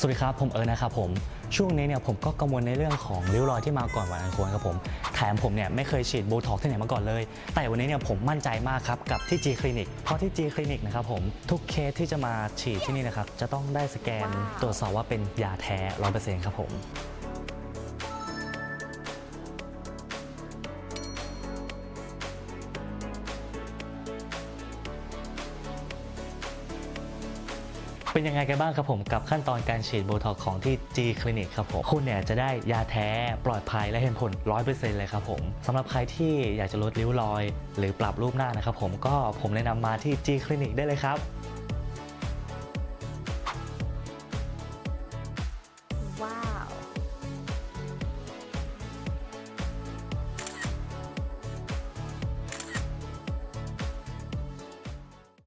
สวัสดีครับ ผมเอิร์ธนะครับผม ช่วงนี้เนี่ยผมก็กังวลในเรื่องของริ้วรอยที่มาก่อนวัยอันควรครับผม แถมผมเนี่ยไม่เคยฉีดโบท็อกซ์ที่ไหนมาก่อนเลย แต่วันนี้เนี่ยผมมั่นใจมากครับกับที่ G Clinic เพราะที่ G Clinic นะครับผมทุกเคสที่จะมาฉีดที่นี่นะครับจะต้องได้สแกนว้าวตรวจสอบว่าเป็นยาแท้100%ครับผม เป็นยังไงกันบ้างครับผมกับขั้นตอนการฉีดโบท็อกของที่ G คลินิกครับผมคุณเนี่ยจะได้ยาแท้ปลอดภัยและเห็นผลร้อยเเลยครับผมสำหรับใครที่อยากจะลดริ้วรอย หรือปรับรูปหน้านะครับผมก็ผมแนะนำมาที่ G คลินิกได้เลยครับว้า